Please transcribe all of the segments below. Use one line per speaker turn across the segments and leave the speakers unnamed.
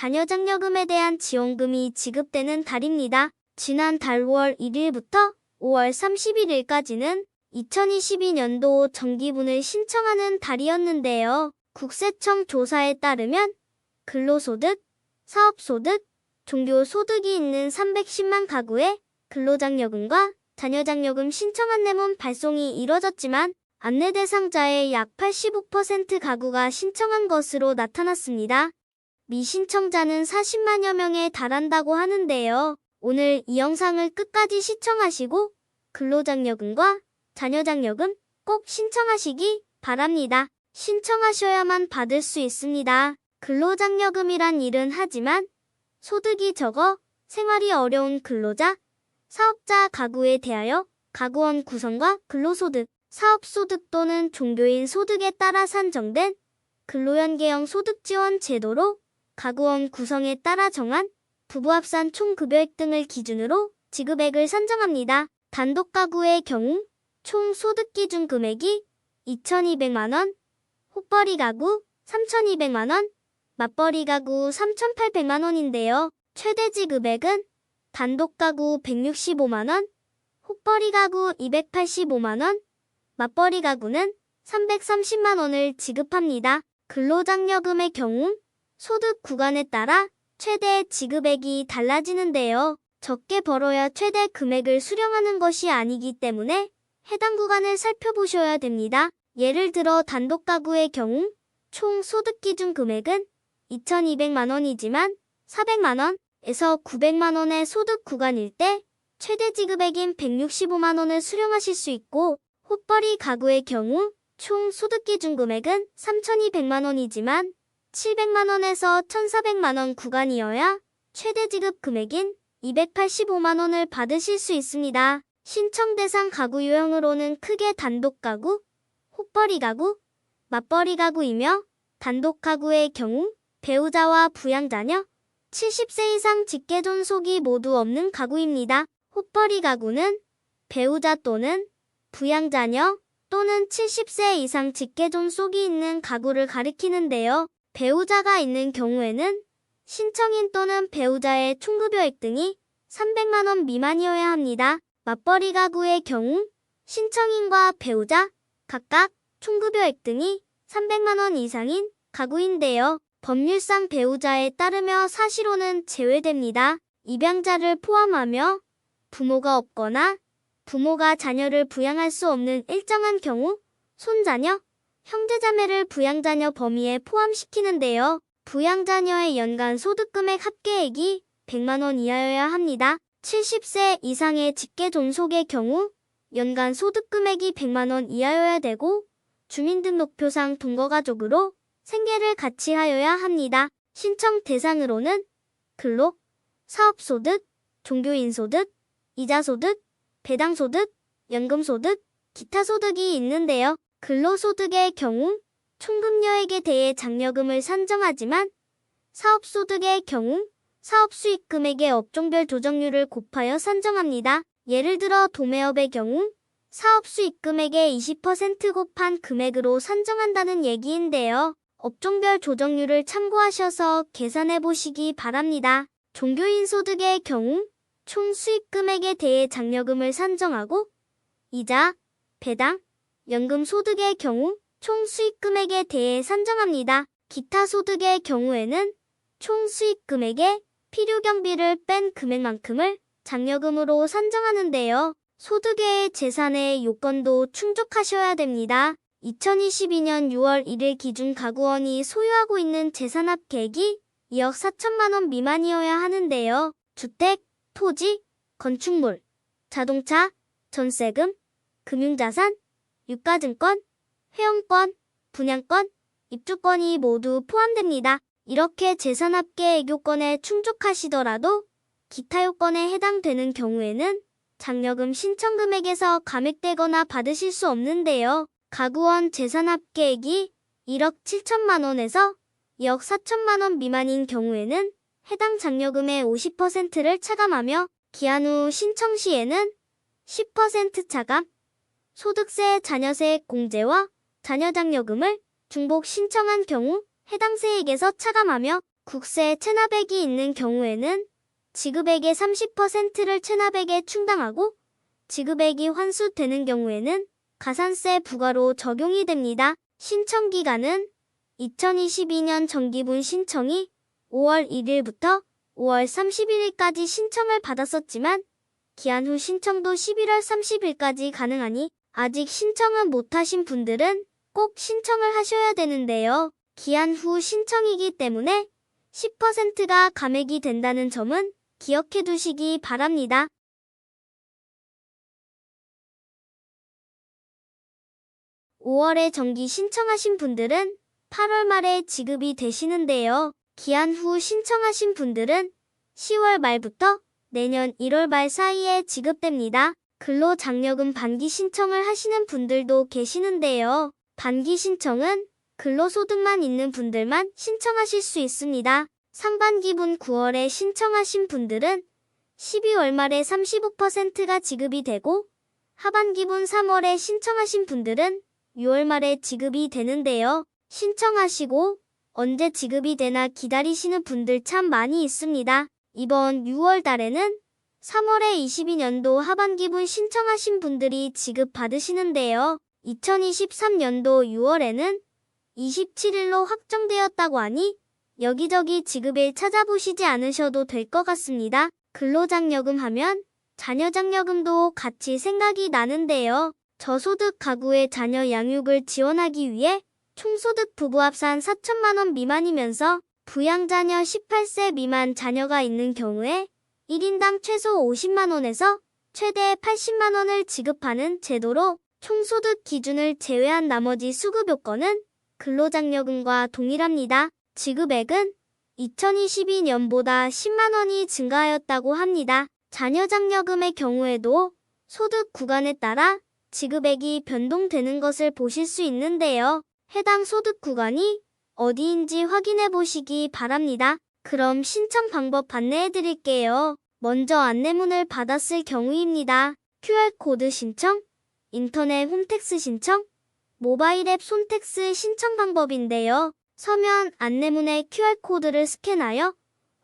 자녀 장려금에 대한 지원금이 지급되는 달입니다. 지난 달 5월 1일부터 5월 31일까지는 2022년도 정기분을 신청하는 달이었는데요. 국세청 조사에 따르면 근로소득, 사업소득, 종교소득이 있는 310만 가구에 근로장려금과 자녀장려금 신청 안내문 발송이 이뤄졌지만 안내 대상자의 약 85% 가구가 신청한 것으로 나타났습니다. 미신청자는 40만여 명에 달한다고 하는데요. 오늘 이 영상을 끝까지 시청하시고 근로장려금과 자녀장려금 꼭 신청하시기 바랍니다. 신청하셔야만 받을 수 있습니다. 근로장려금이란 일은 하지만 소득이 적어 생활이 어려운 근로자, 사업자 가구에 대하여 가구원 구성과 근로소득, 사업소득 또는 종교인 소득에 따라 산정된 근로연계형 소득지원 제도로 가구원 구성에 따라 정한 부부합산 총 급여액 등을 기준으로 지급액을 산정합니다. 단독 가구의 경우 총 소득 기준 금액이 2,200만 원, 혹벌이 가구 3,200만 원, 맞벌이 가구 3,800만 원인데요. 최대 지급액은 단독 가구 165만 원, 혹벌이 가구 285만 원, 맞벌이 가구는 330만 원을 지급합니다. 근로장려금의 경우 소득 구간에 따라 최대 지급액이 달라지는데요. 적게 벌어야 최대 금액을 수령하는 것이 아니기 때문에 해당 구간을 살펴보셔야 됩니다. 예를 들어 단독 가구의 경우 총 소득 기준 금액은 2,200만 원이지만 400만 원에서 900만 원의 소득 구간일 때 최대 지급액인 165만 원을 수령하실 수 있고 혹벌이 가구의 경우 총 소득 기준 금액은 3,200만 원이지만 700만원에서 1,400만원 구간이어야 최대 지급 금액인 285만원을 받으실 수 있습니다. 신청 대상 가구 유형으로는 크게 단독 가구, 혹벌이 가구, 맞벌이 가구이며 단독 가구의 경우 배우자와 부양자녀, 70세 이상 직계 존 속이 모두 없는 가구입니다. 혹벌이 가구는 배우자 또는 부양자녀 또는 70세 이상 직계 존 속이 있는 가구를 가리키는데요. 배우자가 있는 경우에는 신청인 또는 배우자의 총급여액 등이 300만 원 미만이어야 합니다. 맞벌이 가구의 경우 신청인과 배우자 각각 총급여액 등이 300만 원 이상인 가구인데요. 법률상 배우자에 따르며 사실혼은 제외됩니다. 입양자를 포함하며 부모가 없거나 부모가 자녀를 부양할 수 없는 일정한 경우 손자녀, 형제자매를 부양자녀 범위에 포함시키는데요. 부양자녀의 연간 소득금액 합계액이 100만 원 이하여야 합니다. 70세 이상의 직계 존속의 경우 연간 소득금액이 100만 원 이하여야 되고 주민등록표상 동거가족으로 생계를 같이 하여야 합니다. 신청 대상으로는 근로, 사업소득, 종교인소득, 이자소득, 배당소득, 연금소득, 기타 소득이 있는데요. 근로소득의 경우 총급여액에 대해 장려금을 산정하지만 사업소득의 경우 사업수익 금액의 업종별 조정률을 곱하여 산정합니다. 예를 들어 도매업의 경우 사업수익 금액의 20% 곱한 금액으로 산정한다는 얘기인데요. 업종별 조정률을 참고하셔서 계산해 보시기 바랍니다. 종교인 소득의 경우 총 수익 금액에 대해 장려금을 산정하고 이자, 배당, 연금 소득의 경우 총 수익 금액에 대해 산정합니다. 기타 소득의 경우에는 총 수익 금액에 필요 경비를 뺀 금액만큼을 장려금으로 산정하는데요. 소득의 재산의 요건도 충족하셔야 됩니다. 2022년 6월 1일 기준 가구원이 소유하고 있는 재산 합계액이 2억 4천만 원 미만이어야 하는데요. 주택, 토지, 건축물, 자동차, 전세금, 금융자산, 유가증권, 회원권, 분양권, 입주권이 모두 포함됩니다. 이렇게 재산합계 애교권에 충족하시더라도 기타 요건에 해당되는 경우에는 장려금 신청 금액에서 감액되거나 받으실 수 없는데요. 가구원 재산합계액이 1억 7천만 원에서 2억 4천만 원 미만인 경우에는 해당 장려금의 50%를 차감하며 기한 후 신청 시에는 10% 차감, 소득세, 자녀세 공제와 자녀장려금을 중복 신청한 경우 해당 세액에서 차감하며 국세 체납액이 있는 경우에는 지급액의 30%를 체납액에 충당하고 지급액이 환수되는 경우에는 가산세 부과로 적용이 됩니다. 신청 기간은 2022년 정기분 신청이 5월 1일부터 5월 31일까지 신청을 받았었지만 기한 후 신청도 11월 30일까지 가능하니 아직 신청은 못하신 분들은 꼭 신청을 하셔야 되는데요. 기한 후 신청이기 때문에 10%가 감액이 된다는 점은 기억해 두시기 바랍니다. (5월에) 정기 신청하신 분들은 8월 말에 지급이 되시는데요. 기한 후 신청하신 분들은 10월 말부터 내년 1월 말 사이에 지급됩니다. 근로장려금 반기 신청을 하시는 분들도 계시는데요. 반기 신청은 근로소득만 있는 분들만 신청하실 수 있습니다. 상반기분 9월에 신청하신 분들은 12월 말에 35%가 지급이 되고 하반기분 3월에 신청하신 분들은 6월 말에 지급이 되는데요. 신청하시고 언제 지급이 되나 기다리시는 분들 참 많이 있습니다. 이번 6월 달에는 3월에 22년도 하반기분 신청하신 분들이 지급 받으시는데요. 2023년도 6월에는 27일로 확정되었다고 하니 여기저기 지급일 찾아보시지 않으셔도 될 것 같습니다. 근로장려금 하면 자녀장려금도 같이 생각이 나는데요. 저소득 가구의 자녀 양육을 지원하기 위해 총소득 부부 합산 4천만 원 미만이면서 부양자녀 18세 미만 자녀가 있는 경우에 1인당 최소 50만 원에서 최대 80만 원을 지급하는 제도로 총소득 기준을 제외한 나머지 수급 요건은 근로장려금과 동일합니다. 지급액은 2022년보다 10만 원이 증가하였다고 합니다. 자녀장려금의 경우에도 소득 구간에 따라 지급액이 변동되는 것을 보실 수 있는데요. 해당 소득 구간이 어디인지 확인해 보시기 바랍니다. 그럼 신청 방법 안내해 드릴게요. 먼저 안내문을 받았을 경우입니다. QR코드 신청, 인터넷 홈택스 신청, 모바일 앱 손택스 신청 방법인데요. 서면 안내문의 QR코드를 스캔하여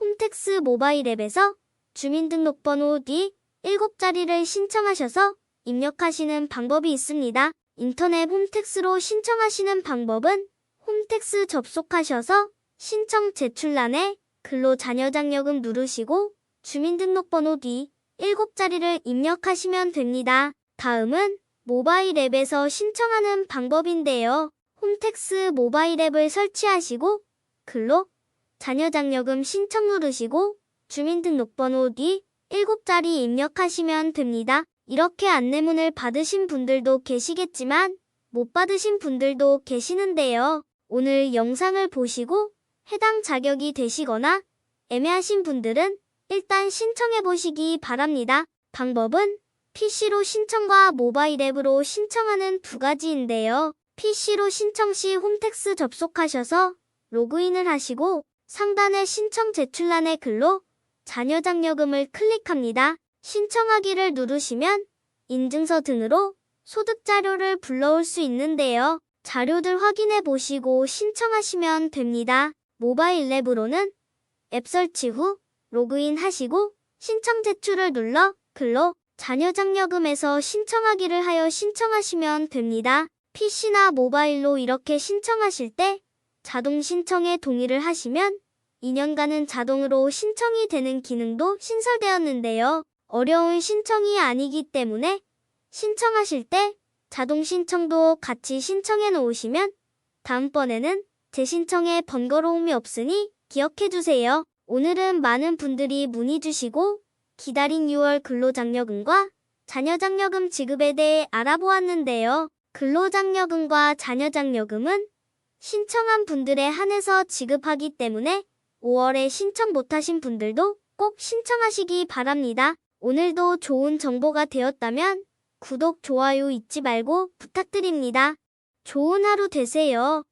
홈택스 모바일 앱에서 주민등록번호 뒤 7자리를 신청하셔서 입력하시는 방법이 있습니다. 인터넷 홈택스로 신청하시는 방법은 홈택스 접속하셔서 신청 제출란에 근로 자녀 장려금 누르시고 주민등록번호 뒤 7자리를 입력하시면 됩니다. 다음은 모바일 앱에서 신청하는 방법인데요. 홈택스 모바일 앱을 설치하시고 근로 자녀 장려금 신청 누르시고 주민등록번호 뒤 7자리 입력하시면 됩니다. 이렇게 안내문을 받으신 분들도 계시겠지만 못 받으신 분들도 계시는데요. 오늘 영상을 보시고 해당 자격이 되시거나 애매하신 분들은 일단 신청해 보시기 바랍니다. 방법은 PC로 신청과 모바일 앱으로 신청하는 두 가지인데요. PC로 신청 시 홈택스 접속하셔서 로그인을 하시고 상단의 신청 제출란의 글로 자녀 장려금을 클릭합니다. 신청하기를 누르시면 인증서 등으로 소득 자료를 불러올 수 있는데요. 자료들 확인해 보시고 신청하시면 됩니다. 모바일 앱으로는 앱 설치 후 로그인 하시고 신청 제출을 눌러 글로 자녀 장려금에서 신청하기를 하여 신청하시면 됩니다. PC나 모바일로 이렇게 신청하실 때 자동 신청에 동의를 하시면 2년간은 자동으로 신청이 되는 기능도 신설되었는데요. 어려운 신청이 아니기 때문에 신청하실 때 자동 신청도 같이 신청해 놓으시면 다음번에는 재신청에 번거로움이 없으니 기억해 두세요. 오늘은 많은 분들이 문의 주시고 기다린 6월 근로장려금과 자녀장려금 지급에 대해 알아보았는데요. 근로장려금과 자녀장려금은 신청한 분들에 한해서 지급하기 때문에 5월에 신청 못하신 분들도 꼭 신청하시기 바랍니다. 오늘도 좋은 정보가 되었다면 구독, 좋아요 잊지 말고 부탁드립니다. 좋은 하루 되세요.